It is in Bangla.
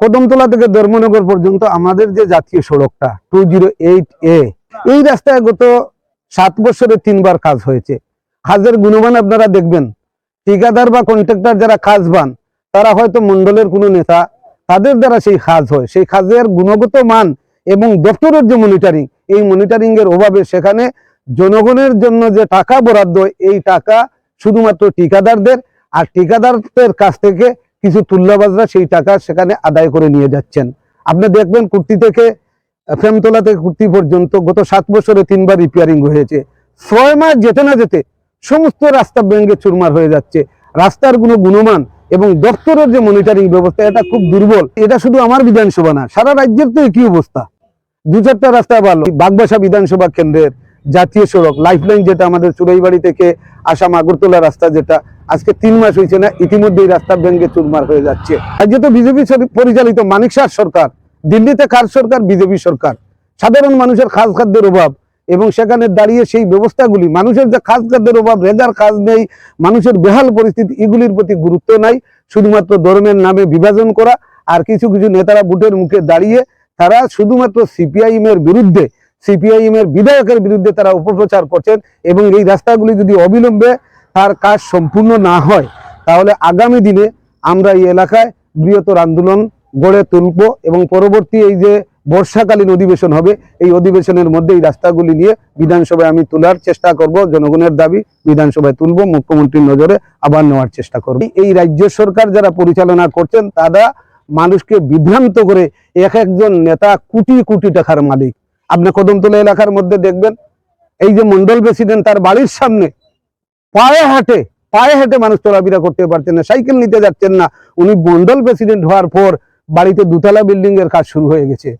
কদমতলা থেকে ধর্মনগর পর্যন্ত আমাদের যে জাতীয় সড়কটা টু জিরো এইট এ এই রাস্তায় গত সাত বছরে তিনবার কাজ হয়েছে। কাজের গুণমান আপনারা দেখবেন। ঠিকাদার বা কন্ট্রাক্টর যারা কাজ পান তারা হয়তো মন্ডলের কোনো নেতা, তাদের দ্বারা সেই কাজ হয়। সেই কাজের গুণগত মান এবং দপ্তরের যে মনিটারিং এই মনিটরিং এর অভাবে সেখানে জনগণের জন্য যে টাকা বরাদ্দ, এই টাকা শুধুমাত্র ঠিকাদারদের, আর ঠিকাদারদের কাছ থেকে কিছু তুল্যবাজরা সেই টাকা সেখানে আদায় করে নিয়ে যাচ্ছেন। আপনি দেখবেন কুর্তি থেকে ফ্রেমতলা থেকে কুর্তি পর্যন্ত গত সাত বছরে তিনবার রিপেয়ারিং হয়েছে। ছয় মাস যেতে না যেতে সমস্ত রাস্তা ভেঙে চুরমার হয়ে যাচ্ছে। রাস্তার কোনো গুণমান এবং দপ্তরের যে মনিটরিং ব্যবস্থা, এটা খুব দুর্বল। এটা শুধু আমার বিধানসভা না, সারা রাজ্যের তো একই অবস্থা। দু চারটা রাস্তা ভালো। বাগবাসা বিধানসভা কেন্দ্রের জাতীয় সড়ক লাইফলাইন যেটা আমাদের চুরাইবাড়ি থেকে আসাম আগরতলা রাস্তা যেটা, আজকে তিন মাস হয়েছে না ইতিমধ্যে এই রাস্তা ভেঙে চুরমার হয়ে যাচ্ছে। রাজ্যে তো বিজেপি পরিচালিত মানিক শাহ সরকার, দিল্লিতে কার সরকার? বিজেপি সরকার। সাধারণ মানুষের খাস খাদ্যের অভাব এবং সেখানে দাঁড়িয়ে সেই ব্যবস্থাগুলি, মানুষের যে খাস খাদ্যের অভাব, রেজার কাজ নেই, মানুষের বেহাল পরিস্থিতি, এগুলির প্রতি গুরুত্ব নাই, শুধুমাত্র ধর্মের নামে বিভাজন করা, আর কিছু কিছু নেতারা বুটের মুখে দাঁড়িয়ে, তারা শুধুমাত্র সিপিআইএম এর বিরুদ্ধে সিপিআইএম এর বিধায়কের বিরুদ্ধে তারা অপপ্রচার করছেন এবং এই রাস্তাগুলি যদি অবিলম্বে তার কাজ সম্পূর্ণ না হয়, তাহলে আগামী দিনে আমরা এই এলাকায় বৃহত্তর আন্দোলন গড়ে তুলব এবং পরবর্তী এই যে বর্ষাকালীন অধিবেশন হবে, এই অধিবেশনের মধ্যে এই রাস্তাগুলি নিয়ে বিধানসভায় আমি তোলার চেষ্টা করব, জনগণের দাবি বিধানসভায় তুলব, মুখ্যমন্ত্রীর নজরে আবার নেওয়ার চেষ্টা করব। এই রাজ্য সরকার যারা পরিচালনা করছেন, তারা মানুষকে বিভ্রান্ত করে এক একজন নেতা কোটি কোটি টাকার মালিক। আপনি কদমতলা এলাকার মধ্যে দেখবেন, এই যে মন্ডল প্রেসিডেন্ট তার বাড়ির সামনে পায়ে হাঁটে, পায়ে হেঁটে মানুষ চলাফেরা করতে পারছেন না, সাইকেল নিতে যাচ্ছেন না। উনি মন্ডল প্রেসিডেন্ট হওয়ার পর বাড়িতে দুতলা বিল্ডিং এর কাজ শুরু হয়ে গেছে।